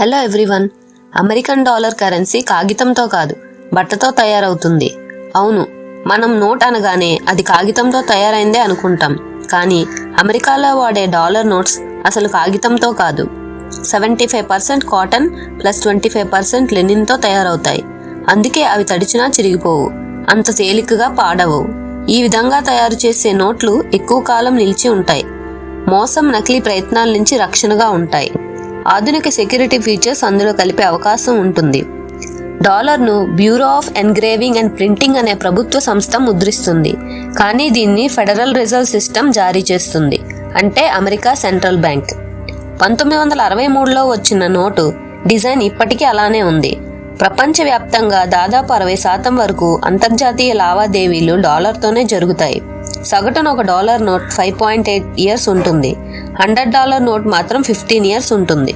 Hello everyone. American dollar currency కాగితంతో కాదు బట్టతో తయారవుతుంది. అవును మనం నోట్ అనగానే అది కాగితంతో తయారైందే అనుకుంటాం. కానీ అమెరికాలో వాడే డాలర్ నోట్స్ అసలు కాగితంతో కాదు. Seventy five percent cotton plus twenty five percent లెనిన్తో తయారవుతాయి. అందుకే అవి తడిచినా చిరిగిపోవు అంత తేలికగా పాడవు. ఈ విధంగా తయారు చేసే నోట్లు ఎక్కువ కాలం నిలిచి ఉంటాయి. మోసం నకిలీ ప్రయత్నాల నుంచి రక్షణగా ఉంటాయి. ఆధునిక సెక్యూరిటీ ఫీచర్స్ అందులో కలిపే అవకాశం ఉంటుంది. డాలర్ను bureau of engraving and printing అనే ప్రభుత్వ సంస్థ ముద్రిస్తుంది. కానీ దీన్ని ఫెడరల్ రిజర్వ్ సిస్టమ్ జారీ చేస్తుంది. అంటే అమెరికా సెంట్రల్ బ్యాంక్. పంతొమ్మిది వందల అరవై మూడులో వచ్చిన నోటు డిజైన్ ఇప్పటికీ అలానే ఉంది. ప్రపంచవ్యాప్తంగా దాదాపు అరవై శాతం వరకు అంతర్జాతీయ లావాదేవీలు డాలర్తోనే జరుగుతాయి. సగటున ఒక dollar note five point eight years ఉంటుంది. హండ్రెడ్ డాలర్ నోట్ మాత్రం ఫిఫ్టీన్ ఇయర్స్ ఉంటుంది.